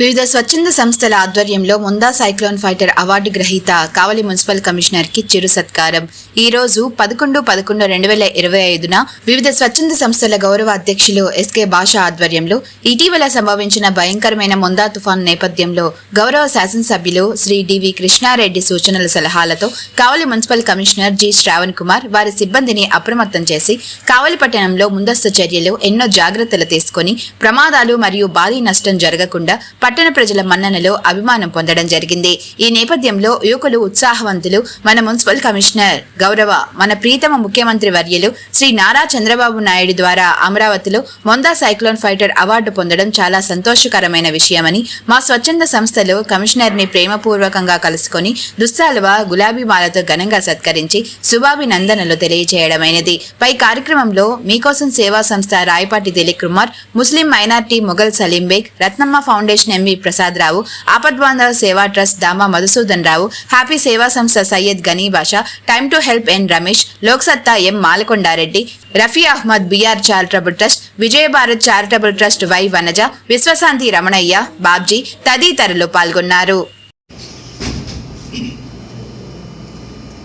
వివిధ స్వచ్ఛంద సంస్థల ఆధ్వర్యంలో ముందా సైక్లోన్ ఫైటర్ అవార్డు గ్రహీత కావలి మున్సిపల్ కమిషనర్కి చిరు సత్కారం. ఈ రోజు పదకొండు పదకొండు రెండు వేల ఇరవై ఐదున వివిధ స్వచ్ఛంద సంస్థల గౌరవ అధ్యక్షులు ఎస్కే భాష ఆధ్వర్యంలో ఇటీవల సంభవించిన భయంకరమైన ముందా తుఫాను నేపథ్యంలో గౌరవ శాసనసభ్యులు శ్రీ డివి కృష్ణారెడ్డి సూచనల సలహాలతో Kavali municipal commissioner G Shravan Kumar వారి సిబ్బందిని అప్రమత్తం చేసి కావలి పట్టణంలో ముందస్తు చర్యలు ఎన్నో జాగ్రత్తలు తీసుకొని ప్రమాదాలు మరియు భారీ నష్టం జరగకుండా పట్టణ ప్రజల మన్ననలో అభిమానం పొందడం జరిగింది. ఈ నేపథ్యంలో యువకులు ఉత్సాహవంతులు. మన మున్సిపల్ కమిషనర్ గౌరవ మన ప్రీతమ ముఖ్యమంత్రి వర్యులు శ్రీ నారా చంద్రబాబు నాయుడు ద్వారా అమరావతిలో మొందా సైక్లోన్ ఫైటర్ అవార్డు పొందడం చాలా సంతోషకరమైన విషయమని మా స్వచ్ఛంద సంస్థలో కమిషనర్ని ప్రేమపూర్వకంగా కలుసుకొని దుస్సాలువ గులాబీ మాలతో ఘనంగా సత్కరించి శుభాభినందనలు తెలియజేయడమైనది పై కార్యక్రమంలో మీకోసం సేవా సంస్థ Rayapati Dilip Kumar Muslim minority Mughal Salim Baig Ratnamma foundation M V Prasad Rao Apadbandhava Seva trust Dama Madhusudan Rao happy Seva Samstha Syed Ghani Basha time to help N Ramesh Loksatta M Malakondareddy Rafi Ahmed BR charitable trust Vijayabharat charitable trust Y Vanaja Vishwashanti Ramanaiah Babji తదితరులు పాల్గొన్నారు.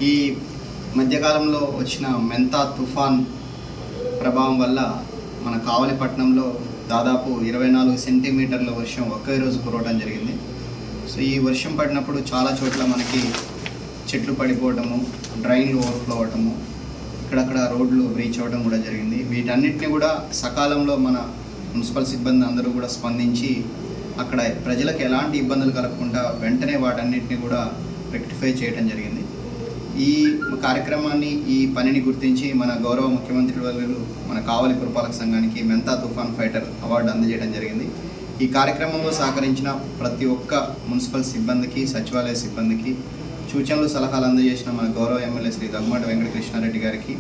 ఈ మధ్యకాలంలో వచ్చిన మెంతా తుఫాన్ ప్రభావం వల్ల మన కావలిపట్నంలో దాదాపు ఇరవై నాలుగు సెంటీమీటర్ల వర్షం ఒకే రోజు కురవడం జరిగింది. సో ఈ వర్షం పడినప్పుడు చాలా చోట్ల మనకి చెట్లు పడిపోవటము డ్రైన్లు ఓవర్ఫ్లో అవ్వటము ఇక్కడక్కడ రోడ్లు బ్రీచ్ అవ్వడం కూడా జరిగింది. వీటన్నిటిని కూడా సకాలంలో మన మున్సిపల్ సిబ్బంది అందరూ కూడా స్పందించి అక్కడ ప్రజలకు ఎలాంటి ఇబ్బందులు కలగకుండా వెంటనే వాటన్నిటిని కూడా రెక్టిఫై చేయడం జరిగింది. ఈ కార్యక్రమాన్ని ఈ పనిని గుర్తించి మన గౌరవ ముఖ్యమంత్రి వర్యులు మన కావలి పురపాలక సంఘానికి మెంతా తుఫాన్ ఫైటర్ అవార్డు అందజేయడం జరిగింది. ఈ కార్యక్రమంలో సహకరించిన ప్రతి ఒక్క మున్సిపల్ సిబ్బందికి సచివాలయ సిబ్బందికి సూచనలు సలహాలు అందజేసిన మన గౌరవ ఎమ్మెల్యే శ్రీ దగ్గుమాటి వెంకటకృష్ణారెడ్డి గారికి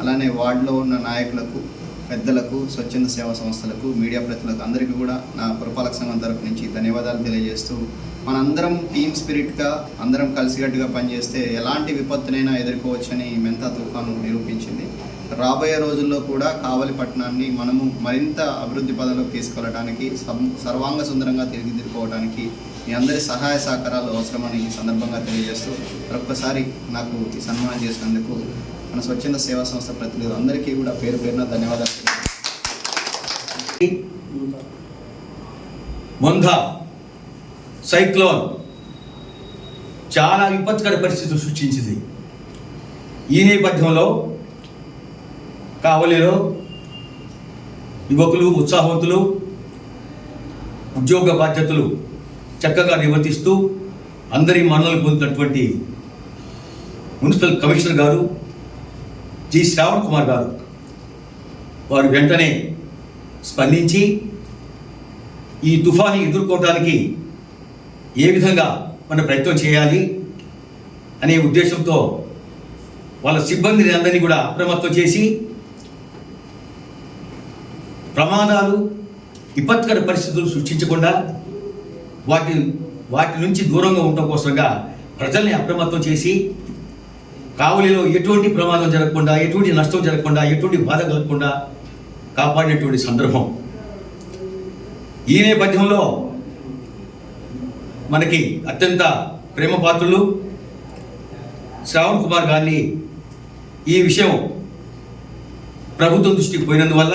అలానే వార్డులో ఉన్న నాయకులకు పెద్దలకు స్వచ్ఛంద సేవా సంస్థలకు మీడియా ప్రతినిధులకు అందరికీ కూడా నా పురపాలక సంఘం తరపు నుంచి ధన్యవాదాలు తెలియజేస్తూ మనందరం టీమ్ స్పిరిట్గా అందరం కలిసికట్టుగా పనిచేస్తే ఎలాంటి విపత్తునైనా ఎదుర్కోవచ్చని మెంతా తుఫాను నిరూపించింది. రాబోయే రోజుల్లో కూడా కావలి పట్టణాన్ని మనము మరింత అభివృద్ధి పదంలోకి తీసుకెళ్ళడానికి సర్వాంగ సుందరంగా తిరిగిదిద్దుకోవడానికి మీ అందరి సహాయ సహకారాలు అవసరమని ఈ సందర్భంగా తెలియజేస్తూ మరొక్కసారి నాకు ఈ సన్మానం చేసినందుకు మన స్వచ్ఛంద సేవా సంస్థ ప్రతినిధులు అందరికీ కూడా పేరు పేరున ధన్యవాదాలు. మొంధ సైక్లోన్ చాలా విపత్కర పరిస్థితులు సృష్టించింది. ఈ నేపథ్యంలో కావలిలో యువకులు ఉత్సాహవంతులు ఉద్యోగ బాధ్యతలు చక్కగా నిర్వర్తిస్తూ అందరి మన్నలు పొందినటువంటి మున్సిపల్ కమిషనర్ గారు జి శ్రావణ్ కుమార్ గారు. వారు వెంటనే స్పందించి ఈ తుఫాను ఎదుర్కోవడానికి ఏ విధంగా మన ప్రయత్నం చేయాలి అనే ఉద్దేశంతో వాళ్ళ సిబ్బందిని అందరినీ కూడా అప్రమత్తం చేసి ప్రమాదాలు విపత్కర పరిస్థితులు సృష్టించకుండా వాటి వాటి నుంచి దూరంగా ఉండటం కోసంగా ప్రజల్ని అప్రమత్తం చేసి కావలిలో ఎటువంటి ప్రమాదం జరగకుండా ఎటువంటి నష్టం జరగకుండా ఎటువంటి బాధ కలగకుండా కాపాడినటువంటి సందర్భం. ఈ నేపథ్యంలో మనకి అత్యంత ప్రేమ పాత్రులు శ్రావణ్ కుమార్ గారిని ఈ విషయం ప్రభుత్వం దృష్టికి పోయినందువల్ల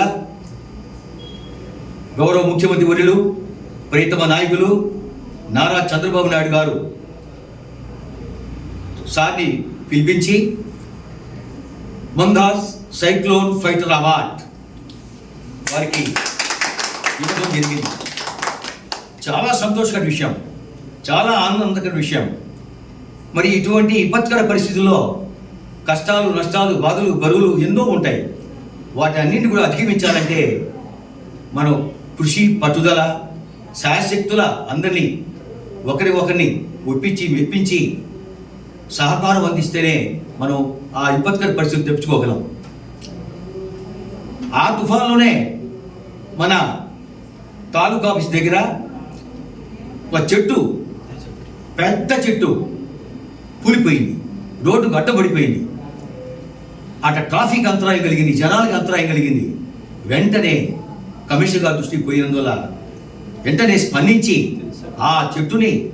గౌరవ ముఖ్యమంత్రి వర్యులు ప్రియతమ నాయకులు నారా చంద్రబాబు నాయుడు గారు సార్ని పిలిపించి మందాస్ సైక్లోన్ ఫైటర్ అవార్డ్. వారికి ఇవ్వడం జరిగింది. చాలా సంతోషకర విషయం. చాలా ఆనందకర విషయం. మరి ఇటువంటి విపత్కర పరిస్థితుల్లో కష్టాలు నష్టాలు బాధలు బరువులు ఎన్నో ఉంటాయి. వాటి అన్నింటిని కూడా అధిగమించాలంటే మనం కృషి పట్టుదల శాయశక్తుల అందరినీ ఒకరి ఒకరిని ఒప్పించి మెప్పించి సహకారం అందిస్తేనే మనం ఆ విపత్కర పరిస్థితి తెచ్చుకోగలం ఆ తుఫాన్లోనే మన తాలూకా ఆఫీస్ దగ్గర ఒక చెట్టు పెద్ద చెట్టు కూలిపోయింది. రోడ్డు గడ్డబడిపోయింది అట ట్రాఫిక్ అంతరాయం కలిగింది జనాలకు అంతరాయం కలిగింది. వెంటనే కమిషనర్ గారి దృష్టికి పోయినందువల్ల వెంటనే స్పందించి ఆ చెట్టుని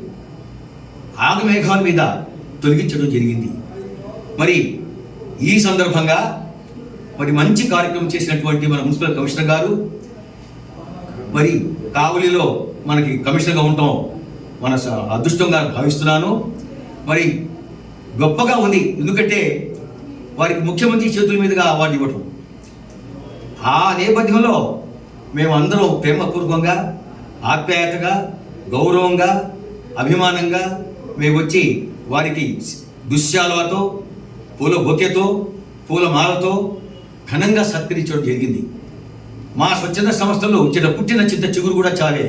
ఆగమేఘాల మీద తొలగించడం జరిగింది. మరి ఈ సందర్భంగా మరి మంచి కార్యక్రమం చేసినటువంటి మన మున్సిపల్ కమిషనర్ గారు మరి కావలిలో మనకి కమిషనర్గా ఉండటం మన అదృష్టంగా భావిస్తున్నాను. మరి గొప్పగా ఉంది. ఎందుకంటే వారికి ముఖ్యమంత్రి చేతుల మీదుగా అవార్డు ఇవ్వటం. ఆ నేపథ్యంలో మేము అందరం ప్రేమపూర్వకంగా ఆప్యాయతగా గౌరవంగా అభిమానంగా మేము వచ్చి వారికి దుశ్యాలతో పూల బొకెతో పూల మాలతో ఘనంగా సత్కరించడం జరిగింది. మా స్వచ్ఛంద సంస్థలో చిన్న పుట్టిన చింత చిగురు కూడా చాలే.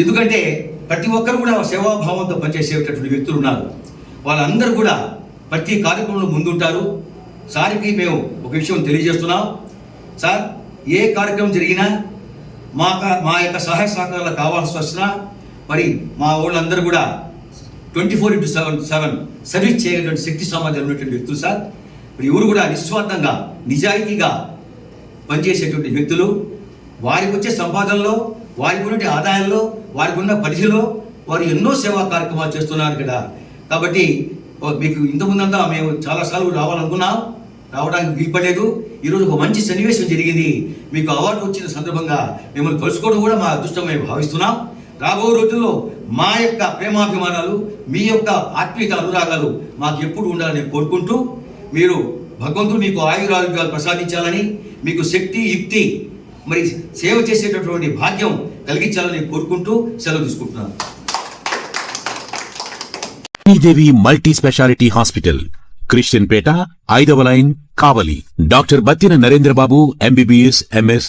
ఎందుకంటే ప్రతి ఒక్కరు కూడా సేవాభావంతో పనిచేసేటటువంటి వ్యక్తులు ఉన్నారు. వాళ్ళందరూ కూడా ప్రతి కార్యక్రమంలో ముందుంటారు. సార్కి మేము ఒక విషయం తెలియజేస్తున్నాం. సార్ ఏ కార్యక్రమం జరిగినా మా మా యొక్క సహాయ సహకారాలు కావాల్సి వచ్చినా మరి మా వాళ్ళందరూ కూడా twenty four into seven seven. Service చేయగలిగినటువంటి శక్తి సామర్థ్యం ఉన్నటువంటి వ్యక్తులు సార్. మరి ఎవరు కూడా నిస్వార్థంగా నిజాయితీగా పనిచేసేటువంటి వ్యక్తులు వారికి వచ్చే సంపాదనలో వారికి ఉన్న ఆదాయంలో వారికి ఉన్న పరిధిలో వారు ఎన్నో సేవా కార్యక్రమాలు చేస్తున్నారు కదా. కాబట్టి మీకు ఇంతకుముందంతా మేము చాలాసార్లు రావాలనుకున్నాం. రావడానికి వీల్పడలేదు. ఈరోజు ఒక మంచి సన్నివేశం జరిగింది. మీకు అవార్డు వచ్చిన సందర్భంగా మిమ్మల్ని కలుసుకోవడం కూడా మా అదృష్టం మేము భావిస్తున్నాం. రాబో రోజుల్లో మా యొక్క ప్రేమాభిమానాలు మీ యొక్క ఆత్మీయత అనురాగాలు మాకు ఎప్పుడు ఉండాలని కోరుకుంటూ మీరు భగవంతుడు మీకు ఆయురారోగ్యాలు ప్రసాదించాలని మీకు శక్తి యుక్తి మరి సేవ చేసేటటువంటి భాగ్యం కలిగించాలని కోరుకుంటూ సెలవు తీసుకుంటున్నాను. Sridevi multi specialty hospital Christian Pet ఐదవ line Kavali. Doctor Battina Narendrababu MBBS MS